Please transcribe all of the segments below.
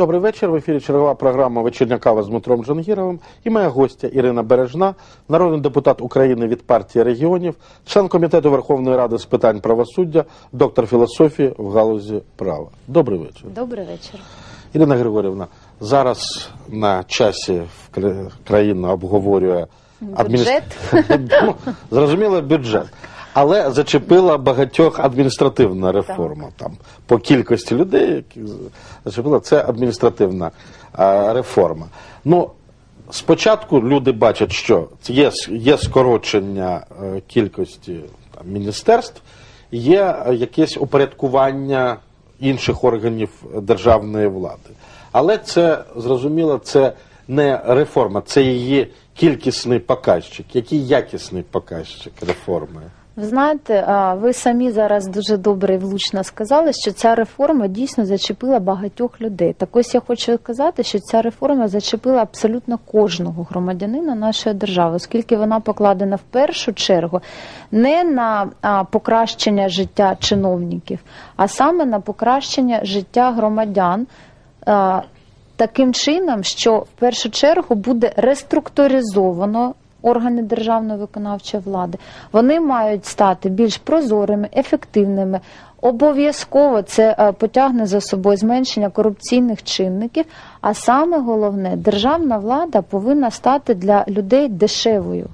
Добрий вечір. В ефірі чергова програма Вечірня кава з Дмитром Жангіровим і моя гостя Ірина Бережна, народний депутат України від партії регіонів, член комітету Верховної Ради з питань правосуддя, доктор філософії в галузі права. Добрий вечір. Добрий вечір. Ірина Григорівна, зараз на часі країна обговорює Бюджет. ну, зрозуміло, бюджет. Але зачепила багатьох адміністративна реформа. Там по кількості людей, які зачепила це адміністративна а, реформа. Ну спочатку люди бачать, що є, є скорочення е, кількості там, міністерств, є е, якесь упорядкування інших органів державної влади. Але це зрозуміло, це не реформа, це її кількісний показчик. Який якісний показчик реформи? Ви знаєте, ви самі зараз дуже добре і влучно сказали, що ця реформа дійсно зачепила багатьох людей. Так ось я хочу сказати, що ця реформа зачепила абсолютно кожного громадянина нашої держави, оскільки вона покладена в першу чергу не на покращення життя чиновників, а саме на покращення життя громадян. Таким чином, що в першу чергу буде реструктуризовано органи державної виконавчої влади. Вони мають стати більш прозорими, ефективними. Обов'язково це е, потягне за собою зменшення корупційних чинників. А саме головне, державна влада повинна стати для людей дешевою.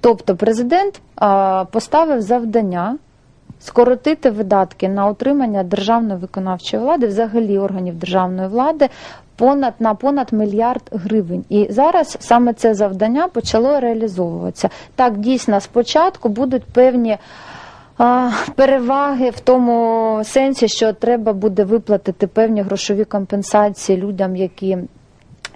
Тобто, президент поставив завдання скоротити видатки на утримання державної виконавчої влади, взагалі органів державної влади, понад на понад мільярд гривень. І зараз саме це завдання почало реалізовуватися. Так, дійсно, спочатку будуть певні. Переваги в тому сенсі, що треба буде виплатити певні грошові компенсації людям, які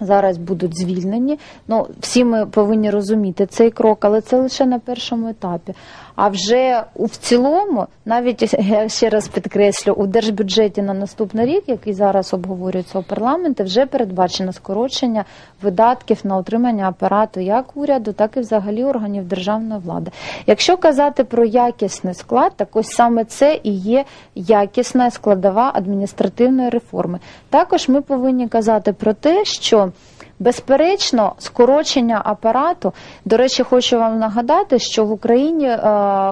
зараз будуть звільнені. Ну, всі ми повинні розуміти цей крок, але це лише на першому етапі. А вже в цілому, навіть я ще раз підкреслю, у держбюджеті на наступний рік, який зараз обговорюється у парламенті, вже передбачено скорочення видатків на утримання апарату як уряду, так і взагалі органів державної влади. Якщо казати про якісний склад, так ось саме це і є якісна складова адміністративної реформи. Також ми повинні казати про те, що Безперечно, скорочення апарату. До речі, хочу вам нагадати, що в Україні е,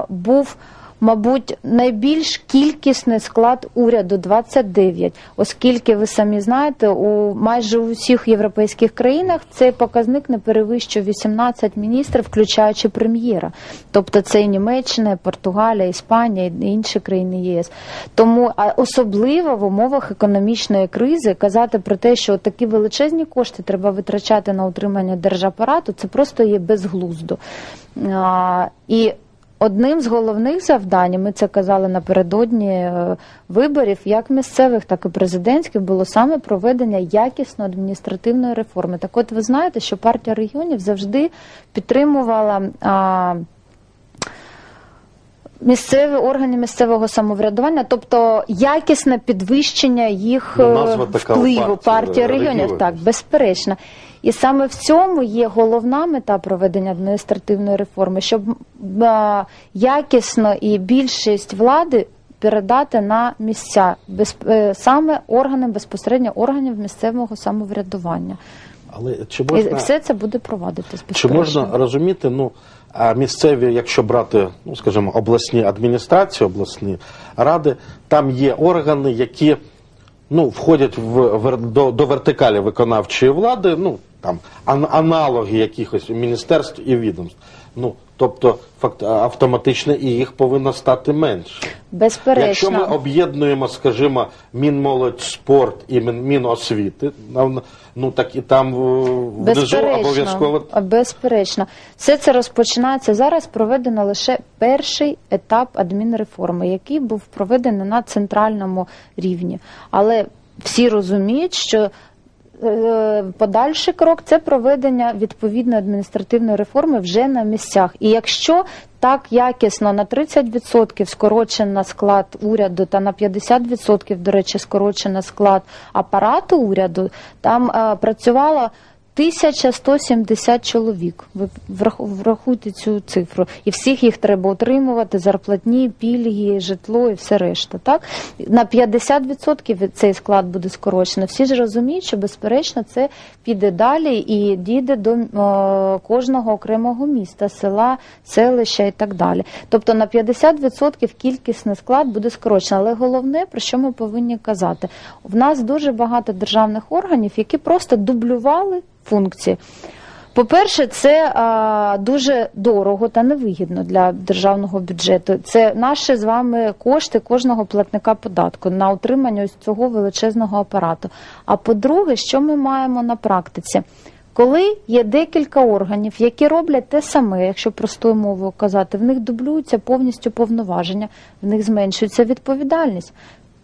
був. Мабуть, найбільш кількісний склад уряду 29, оскільки ви самі знаєте, у майже у всіх європейських країнах цей показник не перевищує 18 міністрів, включаючи прем'єра. Тобто це і Німеччина, і Португалія, Іспанія і інші країни ЄС. Тому а особливо в умовах економічної кризи казати про те, що такі величезні кошти треба витрачати на утримання держапарату, це просто є безглуздо. А, і Одним з головних завдань, ми це казали напередодні е, виборів, як місцевих, так і президентських, було саме проведення якісної адміністративної реформи. Так, от ви знаєте, що партія регіонів завжди підтримувала. А, Місцеві органи місцевого самоврядування, тобто якісне підвищення їх Ну, е, впливу партії партії регіонів, регіонів. так безперечно. І саме в цьому є головна мета проведення адміністративної реформи, щоб а, якісно і більшість влади передати на місця без, е, саме органам безпосередньо органів місцевого самоврядування. Але чи І все це буде проводитись. Чи можна розуміти, ну а місцеві, якщо брати, ну скажімо, обласні адміністрації, обласні ради, там є органи, які ну, входять в, до, до вертикалі виконавчої влади, ну там аналоги якихось міністерств і відомств. Ну тобто, факт автоматично і їх повинно стати менше. Безперечно. Якщо ми об'єднуємо, скажімо, Мінмолодь, спорт і Міносвіти, ну так і там внизу обов'язково Безперечно. Все це розпочинається зараз. Проведено лише перший етап адмінреформи, який був проведений на центральному рівні. Але всі розуміють, що подальший крок це проведення відповідної адміністративної реформи вже на місцях. І якщо так якісно на 30% скорочено склад уряду та на 50%, до речі, скорочено склад апарату уряду, там е, працювало 1170 чоловік. Ви врахуйте цю цифру. І всіх їх треба утримувати, зарплатні, пільги, житло і все решта. Так? На 50% цей склад буде скорочено. Всі ж розуміють, що безперечно це піде далі і дійде до е, кожного окремого міста, села, селища і так далі. Тобто на 50% кількісний склад буде скорочено. Але головне, про що ми повинні казати, в нас дуже багато державних органів, які просто дублювали функції. По-перше, це а, дуже дорого та невигідно для державного бюджету. Це наші з вами кошти кожного платника податку на утримання ось цього величезного апарату. А по-друге, що ми маємо на практиці? Коли є декілька органів, які роблять те саме, якщо простою мовою казати, в них дублюються повністю повноваження, в них зменшується відповідальність.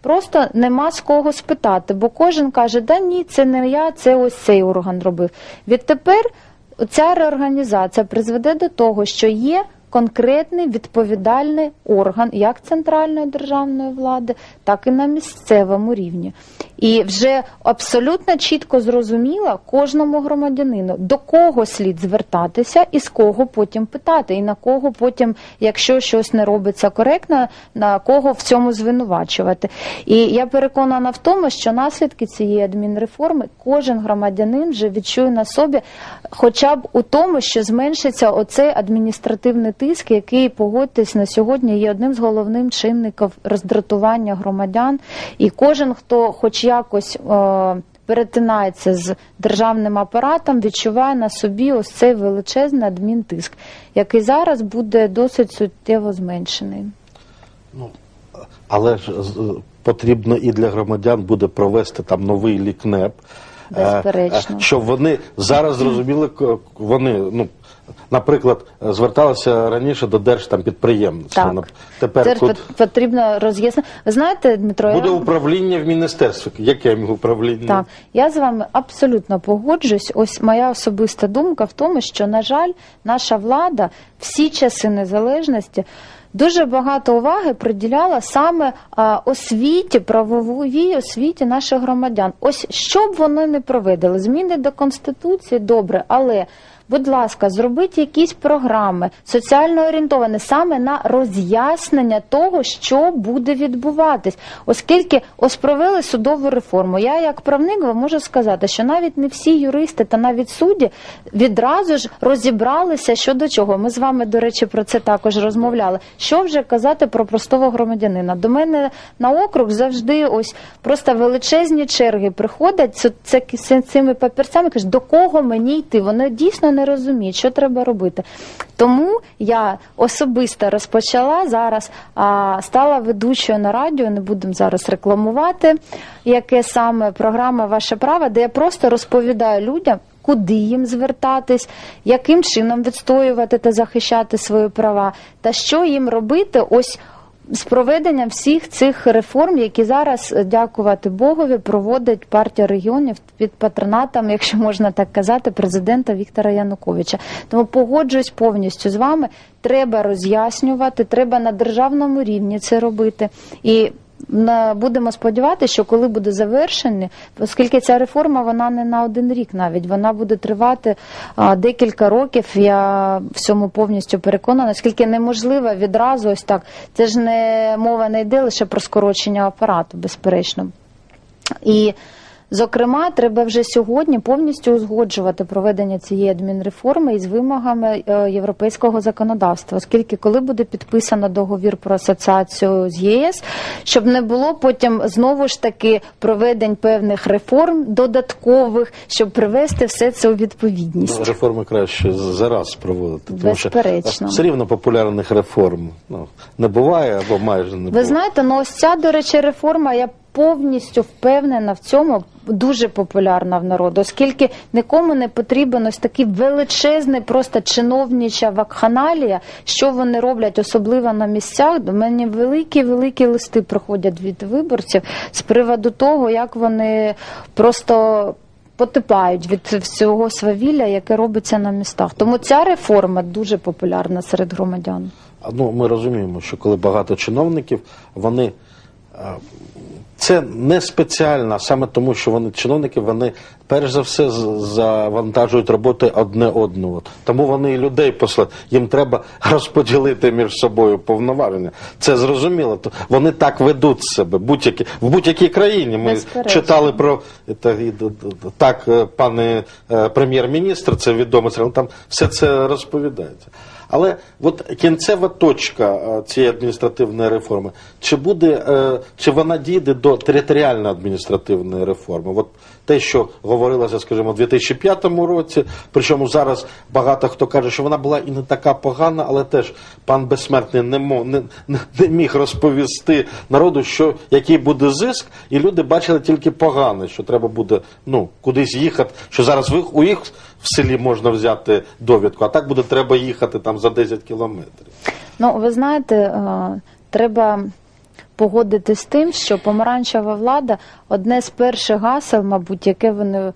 Просто нема з кого спитати, бо кожен каже, да ні, це не я, це ось цей орган робив. Відтепер ця реорганізація призведе до того, що є конкретний відповідальний орган як центральної державної влади, так і на місцевому рівні. І вже абсолютно чітко зрозуміло кожному громадянину, до кого слід звертатися і з кого потім питати, і на кого потім, якщо щось не робиться коректно, на кого в цьому звинувачувати. І я переконана в тому, що наслідки цієї адмінреформи кожен громадянин вже відчує на собі, хоча б у тому, що зменшиться оцей адміністративний тиск, який, погодьтесь, на сьогодні є одним з головним чинників роздратування громадян. І кожен, хто хоч якось е, перетинається з державним апаратом, відчуває на собі ось цей величезний адмінтиск, який зараз буде досить суттєво зменшений. Ну, але ж потрібно і для громадян буде провести там новий лікнеп. е, Безперечно. е, Щоб вони зараз зрозуміли, вони, ну, наприклад, зверталися раніше до держ підприємництва. Так. Тепер Це тут пот- потрібно роз'яснити. Ви знаєте, Дмитро, буде я... управління в міністерстві. Яке управління? Так, я з вами абсолютно погоджуюсь. Ось моя особиста думка в тому, що, на жаль, наша влада всі часи незалежності. Дуже багато уваги приділяла саме освіті, правовій освіті наших громадян. Ось що б вони не проведали, зміни до конституції добре, але будь ласка, зробіть якісь програми соціально орієнтовані саме на роз'яснення того, що буде відбуватись, оскільки ось провели судову реформу. Я, як правник, вам можу сказати, що навіть не всі юристи та навіть судді відразу ж розібралися щодо чого. Ми з вами, до речі, про це також розмовляли. Що вже казати про простого громадянина? До мене на округ завжди ось просто величезні черги приходять це, це, цими папірцями. кажуть, до кого мені йти? Вони дійсно не розуміють, що треба робити. Тому я особисто розпочала зараз, а, стала ведучою на радіо. Не будемо зараз рекламувати, яке саме програма Ваше право, де я просто розповідаю людям. Куди їм звертатись, яким чином відстоювати та захищати свої права, та що їм робити ось з проведенням всіх цих реформ, які зараз, е, дякувати Богові, проводить партія регіонів під патронатом, якщо можна так казати, президента Віктора Януковича. Тому погоджуюсь повністю з вами. Треба роз'яснювати, треба на державному рівні це робити. І будемо сподіватися, що коли буде завершені, оскільки ця реформа вона не на один рік навіть, вона буде тривати декілька років. Я в цьому повністю переконана, оскільки неможливо відразу ось так. Це ж не мова не йде лише про скорочення апарату, безперечно. І Зокрема, треба вже сьогодні повністю узгоджувати проведення цієї адмінреформи із вимогами е, європейського законодавства, оскільки коли буде підписано договір про асоціацію з ЄС, щоб не було потім знову ж таки проведень певних реформ додаткових, щоб привести все це у відповідність. Ну, Реформи краще зараз проводити. Тому що Безперечно. все рівно популярних реформ ну, не буває або майже не Ви знаєте, ну ось ця, до речі, реформа, я повністю впевнена в цьому, дуже популярна в народу, оскільки нікому не потрібен ось такий величезний, просто чиновнича вакханалія, що вони роблять, особливо на місцях. До мене великі-великі листи приходять від виборців з приводу того, як вони просто. Потипають від всього свавілля, яке робиться на містах. Тому ця реформа дуже популярна серед громадян. Ну, ми розуміємо, що коли багато чиновників, вони е, це не спеціально, саме тому, що вони чиновники, вони перш за все завантажують роботи одне одного. Тому вони і людей послали. Їм треба розподілити між собою повноваження. Це зрозуміло. Вони так ведуть себе. Будь-які в будь-якій країні. Ми Безперечно. читали про так, е, пане е, прем'єр-міністр, це відомо там все це розповідається. Але от кінцева точка е, цієї адміністративної реформи, чи буде, е, чи вона дійде до територіальної адміністративної реформи? От те, що говорилося, скажімо, у 2005 році, причому зараз багато хто каже, що вона була і не така погана, але теж пан безсмертний не, мо- не, не, міг розповісти народу, що який буде зиск, і люди бачили тільки погане, що треба буде ну, кудись їхати, що зараз в їх, у їх в селі можна взяти довідку, а так буде треба їхати там за 10 кілометрів. Ну, ви знаєте, е, треба погодитись з тим, що помаранчева влада одне з перших гасел, мабуть, яке вони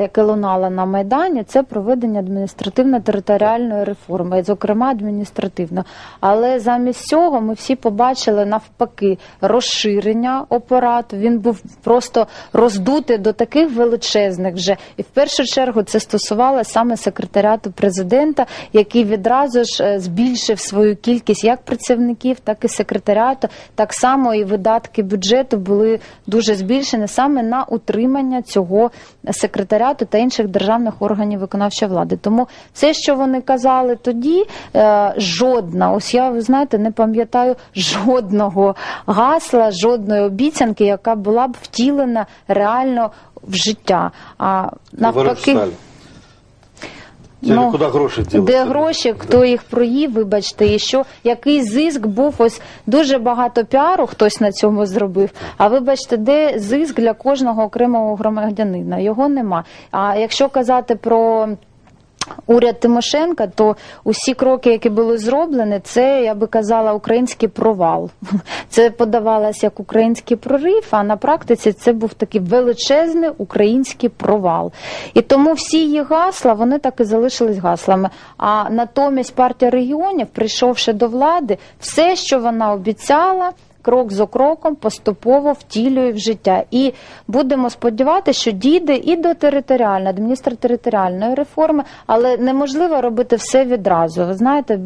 яке лунало на Майдані, це проведення адміністративно-територіальної реформи, зокрема адміністративно. Але замість цього ми всі побачили навпаки розширення апарату. Він був просто роздутий до таких величезних вже. І в першу чергу це стосувалося саме секретаріату президента, який відразу ж е, збільшив свою кількість як працівників, так і секретаріату. Так само і видатки бюджету були дуже збільшені саме на утримання цього секретаріату та інших державних органів виконавчої влади. Тому все, що вони казали тоді, е, жодна, ось я ви знаєте, не пам'ятаю жодного гасла, жодної обіцянки, яка була б втілена реально в життя. А навпаки. Ну, куди гроші ділися? Де гроші, хто їх проїв, вибачте, і що який зиск був? Ось дуже багато піару хтось на цьому зробив. А вибачте, де зиск для кожного окремого громадянина? Його нема. А якщо казати про уряд Тимошенка, то усі кроки, які були зроблені, це я би казала український провал. Це подавалося як український прорив, а на практиці це був такий величезний український провал. І тому всі її гасла вони так і залишились гаслами. А натомість партія регіонів, прийшовши до влади, все, що вона обіцяла. Крок за кроком поступово втілює в життя, і будемо сподіватися, що дійде і до територіальної, адміністратериторіальної реформи, але неможливо робити все відразу. Ви знаєте,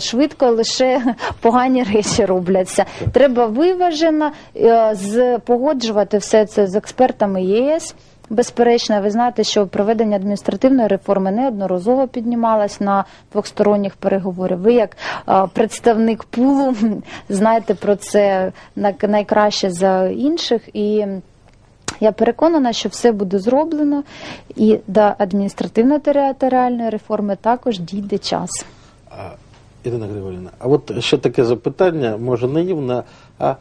швидко лише погані речі робляться. Треба виважено е, погоджувати все це з експертами ЄС. Безперечно, ви знаєте, що проведення адміністративної реформи неодноразово піднімалось на двосторонніх переговорах. Ви, як представник пулу, знаєте про це найкраще за інших і. Я переконана, що все буде зроблено, і до адміністративно-територіальної реформи також дійде час. Ірина Григорівна, а от ще таке запитання, може наївне, а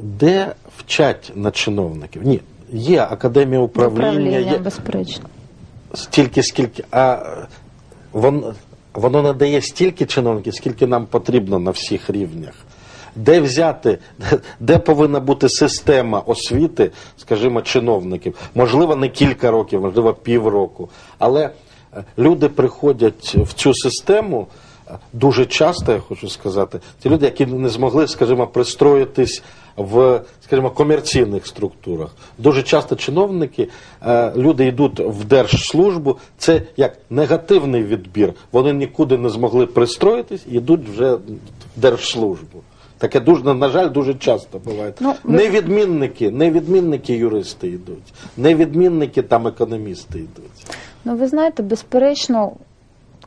де вчать на чиновників? Ні, є академія управління, Управління, є безперечно. стільки, скільки, а воно, воно надає стільки чиновників, скільки нам потрібно на всіх рівнях. Де взяти, де повинна бути система освіти, скажімо, чиновників? Можливо, не кілька років, можливо, півроку. Але е, люди приходять в цю систему дуже часто, я хочу сказати, ті люди, які не змогли, скажімо, пристроїтись в, скажімо, комерційних структурах. Дуже часто чиновники, е, люди йдуть в держслужбу, це як негативний відбір. Вони нікуди не змогли пристроїтись і йдуть вже в держслужбу. Таке дуже, на жаль, дуже часто буває. Ну, Не відмінники, не відмінники юристи йдуть, не відмінники там економісти йдуть. Ну, ви знаєте, безперечно,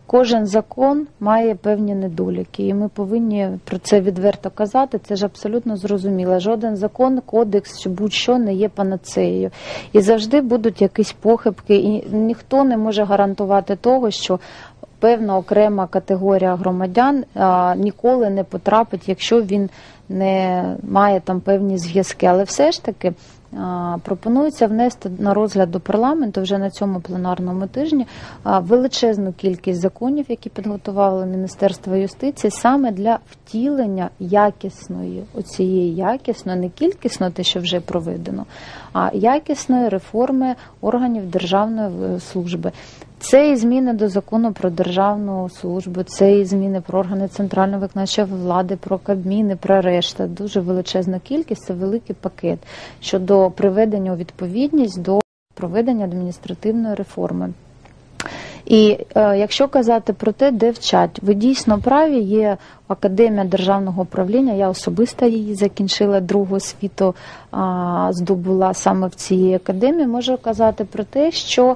кожен закон має певні недоліки, і ми повинні про це відверто казати. Це ж абсолютно зрозуміло. Жоден закон, кодекс чи будь-що не є панацеєю. І завжди будуть якісь похибки, і ніхто не може гарантувати того, що. Певна окрема категорія громадян а, ніколи не потрапить, якщо він не має там певні зв'язки. Але все ж таки пропонується внести на розгляд до парламенту вже на цьому пленарному тижні величезну кількість законів, які підготувало Міністерство юстиції, саме для втілення якісної, оцієї якісної, не кількісно те, що вже проведено, а якісної реформи органів державної служби. Це і зміни до закону про державну службу, це і зміни про органи центральної виконавчої влади, про кабміни, про решта. Дуже величезна кількість, це великий пакет щодо приведення у відповідність до проведення адміністративної реформи. І е, якщо казати про те, де вчать, ви дійсно праві, є Академія державного управління. Я особисто її закінчила другу освіту, а, здобула саме в цій академії. Можу казати про те, що е,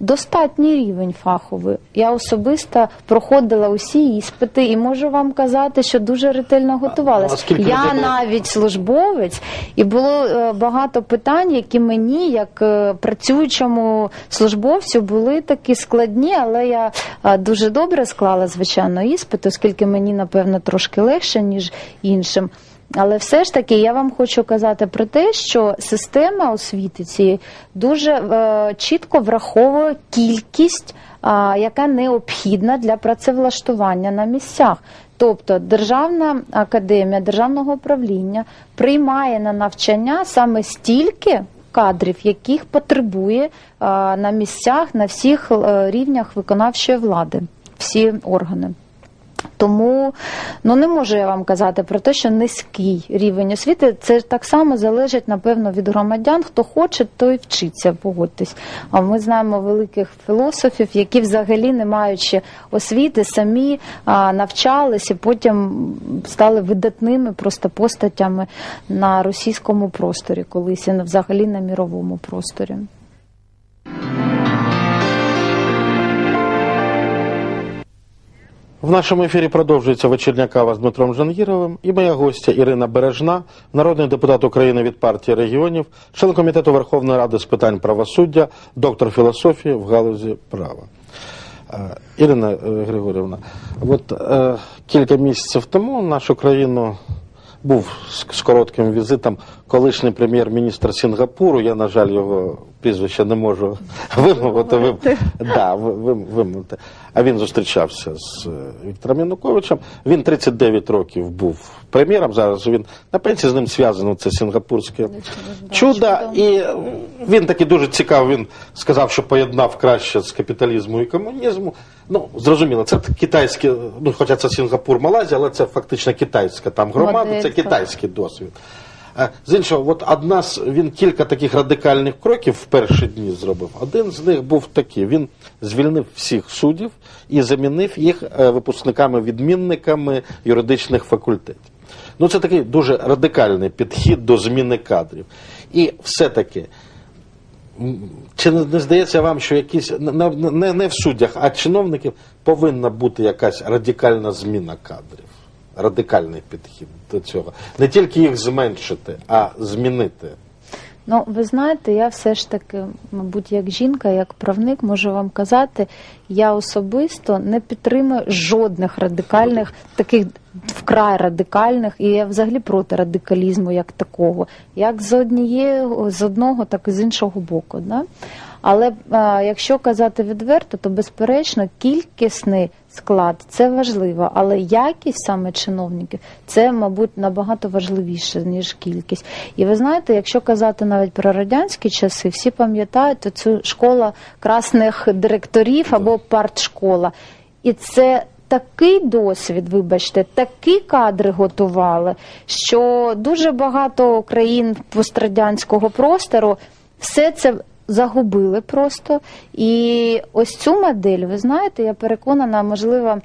достатній рівень фаховий. Я особисто проходила усі іспити і можу вам казати, що дуже ретельно а готувалася. Я навіть службовець, і було е, багато питань, які мені, як е, працюючому службовцю, були такі складні, але я е, дуже добре склала, звичайно, іспит, оскільки мені, напевно, трошки легше, ніж іншим. Але все ж таки я вам хочу казати про те, що система освіти цієї дуже е, чітко враховує кількість, а, яка необхідна для працевлаштування на місцях. Тобто Державна академія державного управління приймає на навчання саме стільки кадрів, яких потребує а, на місцях на всіх е, рівнях виконавчої влади, всі органи. Тому ну не можу я вам казати про те, що низький рівень освіти. Це так само залежить, напевно, від громадян. Хто хоче, той вчиться, погодьтесь. А ми знаємо великих філософів, які взагалі, не маючи освіти, самі а, навчались і потім стали видатними просто постатями на російському просторі, колись і взагалі на міровому просторі. В нашому ефірі продовжується вечірня кава з Дмитром Жангіровим і моя гостя Ірина Бережна, народний депутат України від партії регіонів, член комітету Верховної Ради з питань правосуддя, доктор філософії в галузі права. Е, Ірина е, Григорівна, от е, кілька місяців тому нашу країну був з, з коротким візитом колишній прем'єр-міністр Сінгапуру. Я, на жаль, його прізвище не можу вимовити. Ви, да, ви, ви, вимовити. А він зустрічався з е, Віктором Януковичем. Він 39 років був прем'єром. Зараз він на пенсії з ним зв'язано це сінгапурське чудо. І він такий дуже цікавий. Він сказав, що поєднав краще з капіталізму і комунізму. Ну, зрозуміло, це китайське, ну хоча це Сінгапур, Малайзія, але це фактично китайська там громада, це китайський досвід. Е, З іншого, от одна з він кілька таких радикальних кроків в перші дні зробив. Один з них був такий: він звільнив всіх суддів і замінив їх е, випускниками-відмінниками юридичних факультетів. Ну, це такий дуже радикальний підхід до зміни кадрів. І все-таки, чи не, здається вам, що якісь не, не, не в суддях, а чиновників повинна бути якась радикальна зміна кадрів, радикальний підхід до цього. Не тільки їх зменшити, а змінити. Ну, ви знаєте, я все ж таки, мабуть, як жінка, як правник, можу вам казати, я особисто не підтримую жодних радикальних, таких вкрай радикальних, і я взагалі проти радикалізму як такого, як з однієї, з одного, так і з іншого боку. Да? Але а, якщо казати відверто, то безперечно кількісний склад це важливо, але якість саме чиновників це, мабуть, набагато важливіше ніж кількість. І ви знаєте, якщо казати навіть про радянські часи, всі пам'ятають цю школа красних директорів або партшкола. І це такий досвід, вибачте, такі кадри готували, що дуже багато країн пострадянського простору все це загубили просто. І ось цю модель, ви знаєте, я переконана, можливо,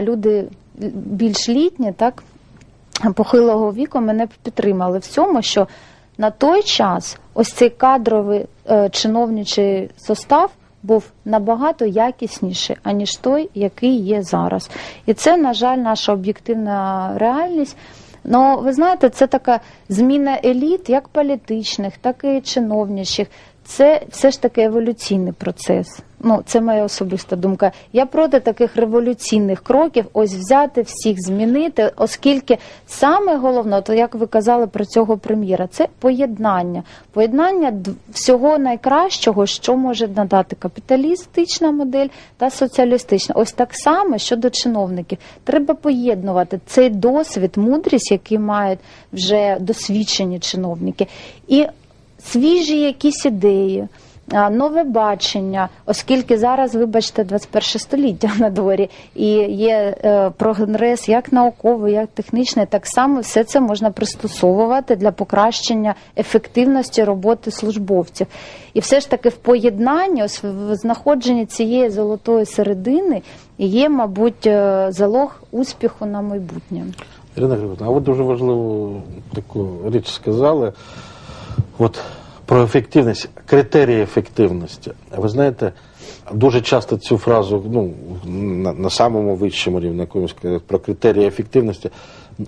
люди більш літні, так, похилого віку мене підтримали в цьому, що на той час ось цей кадровий е, чиновничий состав був набагато якісніший, аніж той, який є зараз. І це, на жаль, наша об'єктивна реальність. Ну, ви знаєте, це така зміна еліт, як політичних, так і чиновничих. Це все ж таки еволюційний процес. Ну, це моя особиста думка. Я проти таких революційних кроків, ось взяти всіх, змінити, оскільки саме головне, то як ви казали про цього прем'єра, це поєднання. Поєднання всього найкращого, що може надати капіталістична модель та соціалістична. Ось так само щодо чиновників. Треба поєднувати цей досвід, мудрість, який мають вже досвідчені чиновники, і свіжі якісь ідеї. нове бачення, оскільки зараз, вибачте, 21 століття на дворі, і є е, прогрес як науковий, як технічний, так само все це можна пристосовувати для покращення ефективності роботи службовців. І все ж таки в поєднанні, ось в знаходженні цієї золотої середини є, мабуть, е, залог успіху на майбутнє. Ірина Григорівна, а ви дуже важливу таку річ сказали. От про ефективність, критерії ефективності. Ви знаєте, дуже часто цю фразу ну, на, на самому вищому рівні, якомусь про критерії ефективності.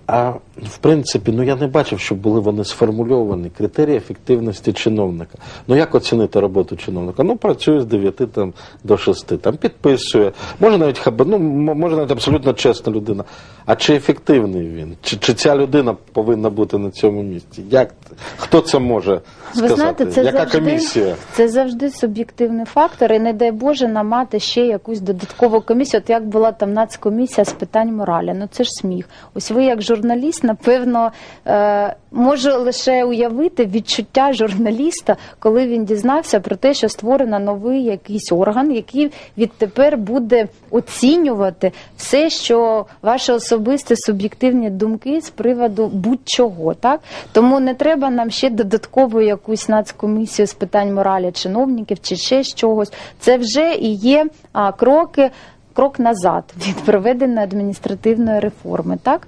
А в принципі, ну я не бачив, щоб були вони сформульовані критерії ефективності чиновника. Ну як оцінити роботу чиновника? Ну працює з 9 там, до 6, там підписує. Може навіть хаба, ну може навіть абсолютно чесна людина. А чи ефективний він? Чи, чи ця людина повинна бути на цьому місці? Як хто це може сказати? Ви знаєте, це Яка завжди, комісія? Це завжди суб'єктивний фактор, і не дай Боже нам мати ще якусь додаткову комісію. От як була там нацкомісія з питань моралі. Ну це ж сміх. Ось ви, як журналіст, напевно, е, можу лише уявити відчуття журналіста, коли він дізнався про те, що створено новий якийсь орган, який відтепер буде оцінювати все, що ваші особисті суб'єктивні думки з приводу будь-чого. Так тому не треба нам ще додаткову якусь нацкомісію з питань моралі чиновників чи ще чогось. Це вже і є а, кроки, крок назад від проведеної адміністративної реформи. Так.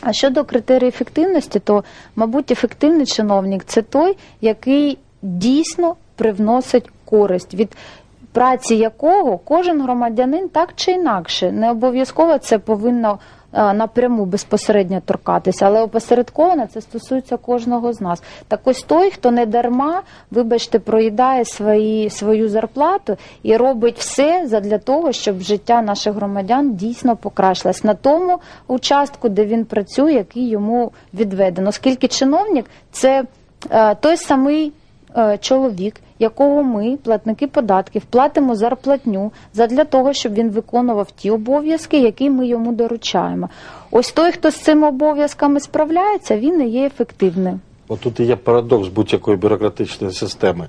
А щодо критерії ефективності, то, мабуть, ефективний чиновник це той, який дійсно привносить користь, від праці якого кожен громадянин так чи інакше, не обов'язково це повинно е, напряму безпосередньо торкатися, але опосередковано це стосується кожного з нас. Так ось той, хто не дарма, вибачте, проїдає свої, свою зарплату і робить все задля того, щоб життя наших громадян дійсно покращилось на тому участку, де він працює, який йому відведено. Оскільки чиновник це е, той самий е, чоловік, якого ми, платники податків, платимо зарплатню задля того, щоб він виконував ті обов'язки, які ми йому доручаємо. Ось той, хто з цими обов'язками справляється, він і є ефективним. От тут і є парадокс будь-якої бюрократичної системи,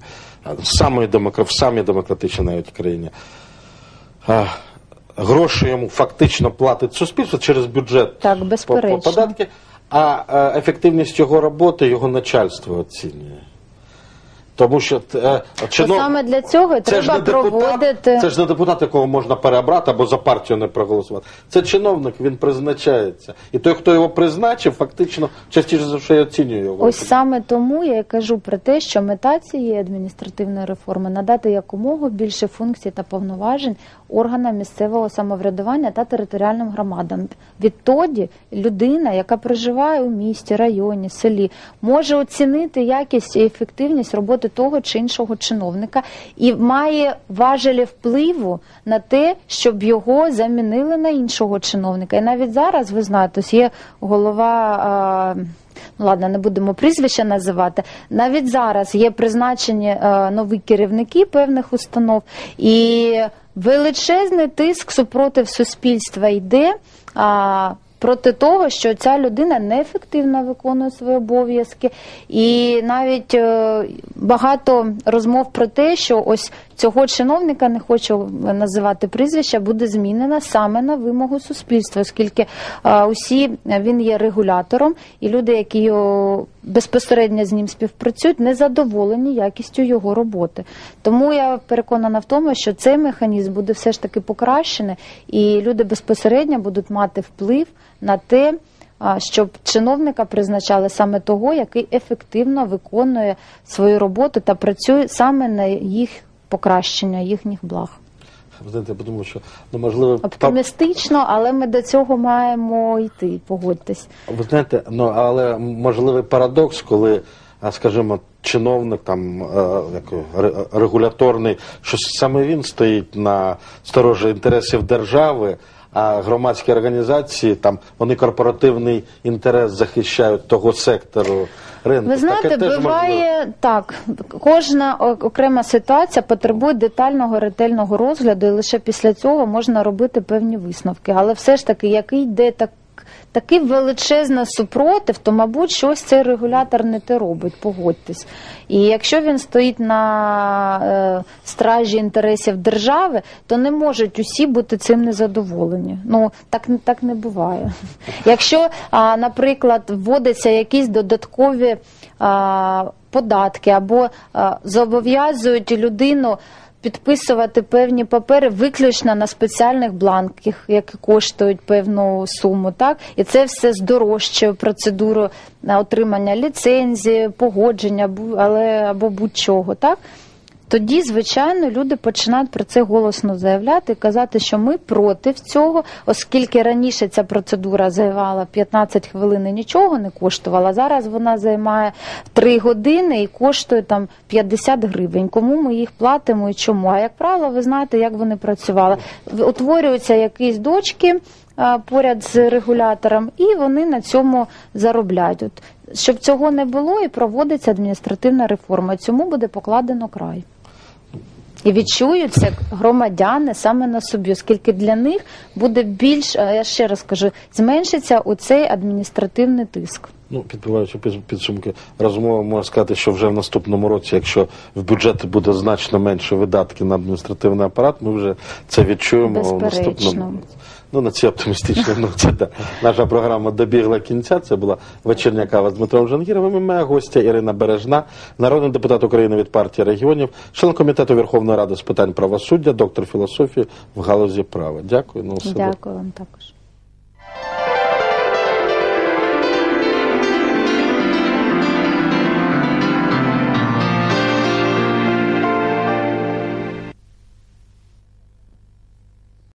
самої демокра... в самій демократичній навіть країні. А, гроші йому фактично платить суспільство через бюджет Так, по, безперечно. по податки, а е, ефективність його роботи його начальство оцінює. Тому що е, Бо чинов... саме для цього Це ж треба депутат, проводити. це ж не депутат, якого можна переобрати або за партію не проголосувати. Це чиновник, він призначається. І той, хто його призначив, фактично частіше за все оцінює його. Ось саме тому я й кажу про те, що мета цієї адміністративної реформи надати якомога більше функцій та повноважень органам місцевого самоврядування та територіальним громадам. Відтоді людина, яка проживає у місті, районі, селі, може оцінити якість і ефективність роботи того чи іншого чиновника і має важелі впливу на те, щоб його замінили на іншого чиновника. І навіть зараз ви знаєте, є голова. Ну, ладно, не будемо прізвища називати. Навіть зараз є призначені е, нові керівники певних установ, і величезний тиск супротив суспільства йде. А, Проти того, що ця людина неефективно виконує свої обов'язки, і навіть е, багато розмов про те, що ось цього чиновника не хочу називати прізвища, буде змінена саме на вимогу суспільства, оскільки е, усі він є регулятором, і люди, які безпосередньо з ним співпрацюють, не задоволені якістю його роботи. Тому я переконана в тому, що цей механізм буде все ж таки покращений, і люди безпосередньо будуть мати вплив на те. Щоб чиновника призначали саме того, який ефективно виконує свою роботу та працює саме на їх покращення, їхніх благ. Ви знаєте, я подумав, що ну, можливо, Оптимістично, але ми до цього маємо йти. Погодьтесь. ви знаєте, ну але можливий парадокс, коли, скажімо, чиновник там е, як, регуляторний, що саме він стоїть на сторожі інтересів держави. А громадські організації там вони корпоративний інтерес захищають того сектору ринку. Ви знаєте, Таке теж можливо. буває так. Кожна окрема ситуація потребує детального ретельного розгляду, і лише після цього можна робити певні висновки. Але все ж таки, який йде так. Такий величезний супротив, то, мабуть, щось цей регулятор не те робить, погодьтесь. І якщо він стоїть на е, стражі інтересів держави, то не можуть усі бути цим незадоволені. Ну так, так не буває. Якщо, а, наприклад, вводяться якісь додаткові а, податки або а, зобов'язують людину підписувати певні папери виключно на спеціальних бланках, які коштують певну суму, так і це все здорожчує процедуру на отримання ліцензії, погодження, бу- але або будь-чого, так. Тоді, звичайно, люди починають про це голосно заявляти казати, що ми проти цього, оскільки раніше ця процедура займала 15 хвилин і нічого не коштувала. Зараз вона займає 3 години і коштує там 50 гривень. Кому ми їх платимо і чому? А як правило, ви знаєте, як вони працювали. Утворюються якісь дочки поряд з регулятором, і вони на цьому заробляють. От, щоб цього не було, і проводиться адміністративна реформа. Цьому буде покладено край. І відчують це громадяни саме на собі, оскільки для них буде більш, я ще раз кажу, зменшиться оцей адміністративний тиск. Ну, підбиваючи підсумки розмови, можна сказати, що вже в наступному році, якщо в бюджеті буде значно менше видатків на адміністративний апарат, ми вже це відчуємо в наступному наступному. Ну, на цій оптимістичній ноті. Да. Наша програма добігла кінця. Це була вечірня кава з Дмитром Жангіровим. І моя гостя Ірина Бережна, народний депутат України від партії регіонів, член комітету Верховної Ради з питань правосуддя, доктор філософії в галузі права. Дякую. Ну. Дякую вам також.